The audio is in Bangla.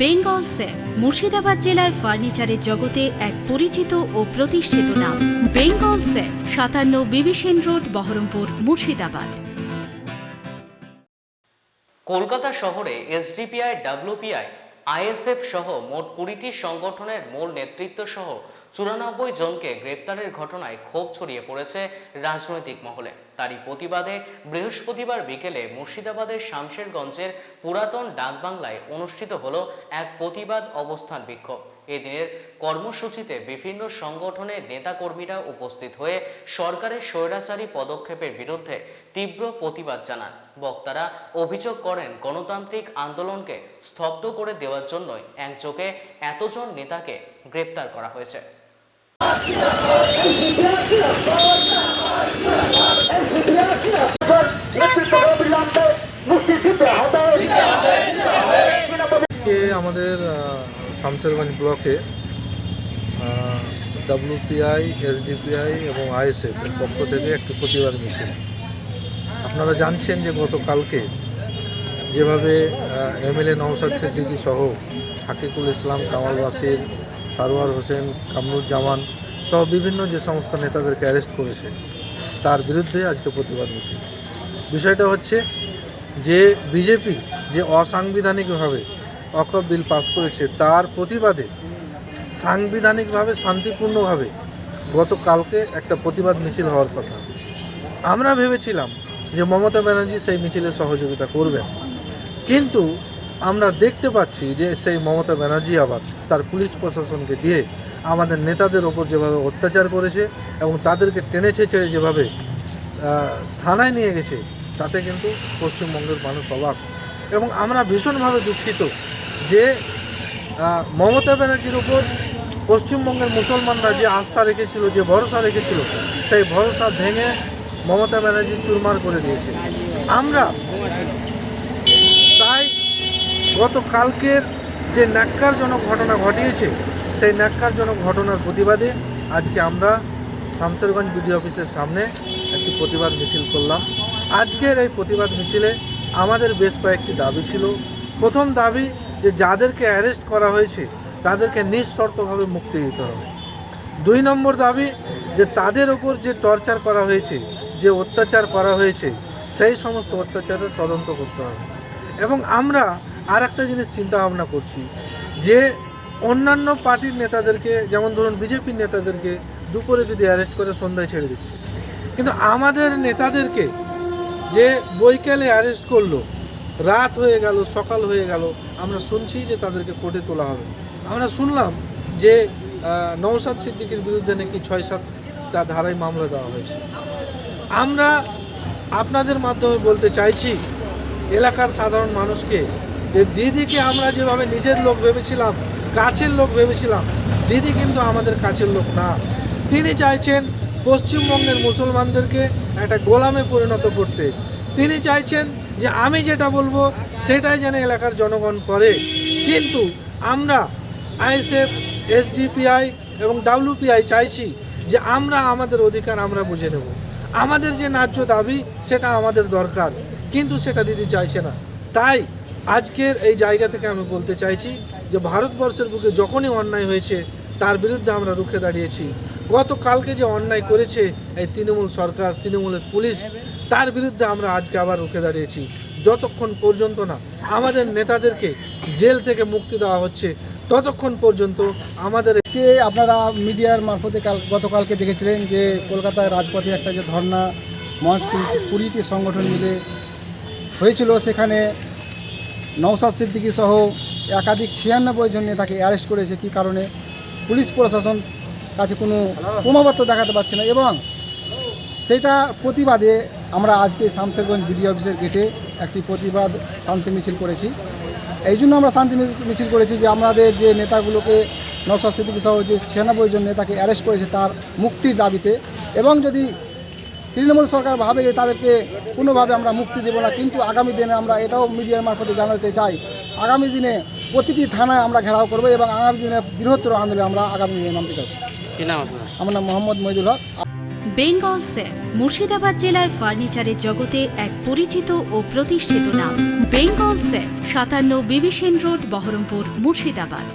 বেঙ্গল সেফ, মুর্শিদাবাদ জেলায় ফার্নিচারের জগতে এক পরিচিত ও প্রতিষ্ঠিত নাম। বেঙ্গল সেফ, সাতান্ন বিবিসেন রোড, বহরমপুর, মুর্শিদাবাদ। কলকাতা শহরে এসডিপিআই, ডাব্লিউপিআই, আইএসএফ সহ মোট কুড়িটি সংগঠনের মূল নেতৃত্ব সহ চুরানব্বই জনকে গ্রেপ্তারের ঘটনায় ক্ষোভ ছড়িয়ে পড়েছে রাজনৈতিক মহলে। তারই প্রতিবাদে বৃহস্পতিবার বিকেলে মুর্শিদাবাদের শামশেরগঞ্জের পুরাতন ডাকবাংলায় অনুষ্ঠিত হল এক প্রতিবাদ অবস্থান বিক্ষোভ। এদিনের কর্মসূচিতে বিভিন্ন সংগঠনের নেতাকর্মীরা উপস্থিত হয়ে সরকারের স্বৈরাচারী পদক্ষেপের বিরুদ্ধে তীব্র প্রতিবাদ জানান। বক্তারা অভিযোগ করেন, গণতান্ত্রিক আন্দোলনকে স্তব্ধ করে দেওয়ার জন্যই একযোগে এতজন নেতাকে গ্রেপ্তার করা হয়েছে। আজকে আমাদের শামসেরগঞ্জ ব্লকে ডাব্লিউপিআই এসডিপিআই এবং আইএসএফ এর পক্ষ থেকে একটি প্রতিবাদ মিছিল। আপনারা জানছেন যে গতকালকে যেভাবে এমএলএ নওশাদ সিদ্দিকী সহ হাকিকুল ইসলাম কামাল বাসির সারোয়ার হোসেন, কামরুজ্জামান সহ বিভিন্ন যে সমস্ত নেতাদেরকে অ্যারেস্ট করেছে, তার বিরুদ্ধে আজকে প্রতিবাদ মিছিল। বিষয়টা হচ্ছে যে বিজেপি যে অসাংবিধানিকভাবে অকপ বিল পাস করেছে, তার প্রতিবাদে সাংবিধানিকভাবে, শান্তিপূর্ণভাবে গতকালকে একটা প্রতিবাদ মিছিল হওয়ার কথা। আমরা ভেবেছিলাম যে মমতা ব্যানার্জি সেই মিছিলে সহযোগিতা করবেন। কিন্তু আমরা দেখতে পাচ্ছি যে সেই মমতা ব্যানার্জি আবার তার পুলিশ প্রশাসনকে দিয়ে আমাদের নেতাদের ওপর যেভাবে অত্যাচার করেছে এবং তাদেরকে টেনেছে ছেড়ে যেভাবে থানায় নিয়ে গেছে, তাতে কিন্তু পশ্চিমবঙ্গের মানুষ অবাক। এবং আমরা ভীষণভাবে দুঃখিত যে মমতা ব্যানার্জির ওপর পশ্চিমবঙ্গের মুসলমানরা যে আস্থা রেখেছিল, যে ভরসা রেখেছিল, সেই ভরসা ভেঙে মমতা ব্যানার্জি চুরমার করে দিয়েছে। আমরা গতকালকের যে ন্যাক্কারজনক ঘটনা ঘটিয়েছে, সেই ন্যাক্কারজনক ঘটনার প্রতিবাদে আজকে আমরা শামসেরগঞ্জ বিডি অফিসের সামনে একটি প্রতিবাদ মিছিল করলাম। আজকের এই প্রতিবাদ মিছিলে আমাদের বেশ কয়েকটি দাবি ছিল। প্রথম দাবি যে যাদেরকে অ্যারেস্ট করা হয়েছে, তাদেরকে নিঃশর্তভাবে মুক্তি দিতে হবে। দুই নম্বর দাবি যে তাদের ওপর যে টর্চার করা হয়েছে, যে অত্যাচার করা হয়েছে, সেই সমস্ত অত্যাচারের তদন্ত করতে হবে। এবং আমরা আর একটা জিনিস চিন্তা ভাবনা করছি, যে অন্যান্য পার্টির নেতাদেরকে, যেমন ধরুন বিজেপির নেতাদেরকে দুপুরে যদি অ্যারেস্ট করে, সন্ধ্যায় ছেড়ে দিচ্ছে। কিন্তু আমাদের নেতাদেরকে যে বৈকালে অ্যারেস্ট করল, রাত হয়ে গেল, সকাল হয়ে গেল, আমরা শুনছি যে তাদেরকে কোর্টে তোলা হবে। আমরা শুনলাম যে নওশাদ সিদ্দিকীর বিরুদ্ধে নাকি ছয় সাতটা ধারায় মামলা দেওয়া হয়েছে। আমরা আপনাদের মাধ্যমে বলতে চাইছি, এলাকার সাধারণ মানুষকে যে দিদিকে আমরা যেভাবে নিজের লোক ভেবেছিলাম, কাছের লোক ভেবেছিলাম, দিদি কিন্তু আমাদের কাছের লোক না। তিনি চাইছেন পশ্চিমবঙ্গের মুসলমানদেরকে একটা গোলামে পরিণত করতে। তিনি চাইছেন যে আমি যেটা বলব সেটাই যেন এলাকার জনগণ করে। কিন্তু আমরা আইএসএফ, এসডিপিআই এবং ডাব্লিউপিআই চাইছি যে আমরা আমাদের অধিকার আমরা বুঝে নেব। আমাদের যে ন্যায্য দাবি সেটা আমাদের দরকার, কিন্তু সেটা দিদি চাইছে না। তাই আজকের এই জায়গা থেকে আমি বলতে চাইছি যে ভারতবর্ষের বুকে যখনই অন্যায় হয়েছে, তার বিরুদ্ধে আমরা রুখে দাঁড়িয়েছি। গতকালকে যে অন্যায় করেছে এই তৃণমূল সরকার, তৃণমূলের পুলিশ, তার বিরুদ্ধে আমরা আজকে আবার রুখে দাঁড়িয়েছি। যতক্ষণ পর্যন্ত না আমাদের নেতাদেরকে জেল থেকে মুক্তি দেওয়া হচ্ছে, ততক্ষণ পর্যন্ত আমাদের আপনারা মিডিয়ার মারফতে কাল গতকালকে দেখেছিলেন যে কলকাতায় রাজপথে একটা যে ধর্না, মঞ্চ কুড়িটি সংগঠন মিলে হয়েছিল সেখানে নৌসাদ সিদ্দিকী সহ একাধিক ছিয়ানব্বই জন নেতাকে অ্যারেস্ট করেছে কী কারণে পুলিশ প্রশাসন কাছে কোনো প্রমাণপত্র দেখাতে পারছে না এবং সেটা প্রতিবাদে আমরা আজকে শামসেরগঞ্জ বিডি অফিসের গেটে একটি প্রতিবাদ শান্তি মিছিল করেছি। এই জন্য আমরা শান্তি মিছিল করেছি যে আমাদের যে নেতাগুলোকে নশা সিদ্দিকী সহ যে ছিয়ানব্বই জন নেতাকে অ্যারেস্ট করেছে তার মুক্তির দাবিতে এবং যদি তৃণমূল সরকার ভাবে যে তাদেরকে কোনোভাবে আমরা মুক্তি দেবো না কিন্তু আগামী দিনে আমরা এটাও মিডিয়ার মারফতে জানাতে চাই। আগামী দিনে প্রতিটি থানায় আমরা ঘেরাও করব এবং আগামী দিনে বৃহত্তর আন্দোলনে আমরা আগামী দিনে নামতে নাম আমার নাম মোহাম্মদ মহিদুল হক। বেঙ্গল সেফ মুর্শিদাবাদ জেলায় ফার্নিচারের জগতে এক পরিচিত ও প্রতিষ্ঠিত নাম। বেঙ্গল সেফ সাতান্ন বিবিসেন রোড বহরমপুর মুর্শিদাবাদ।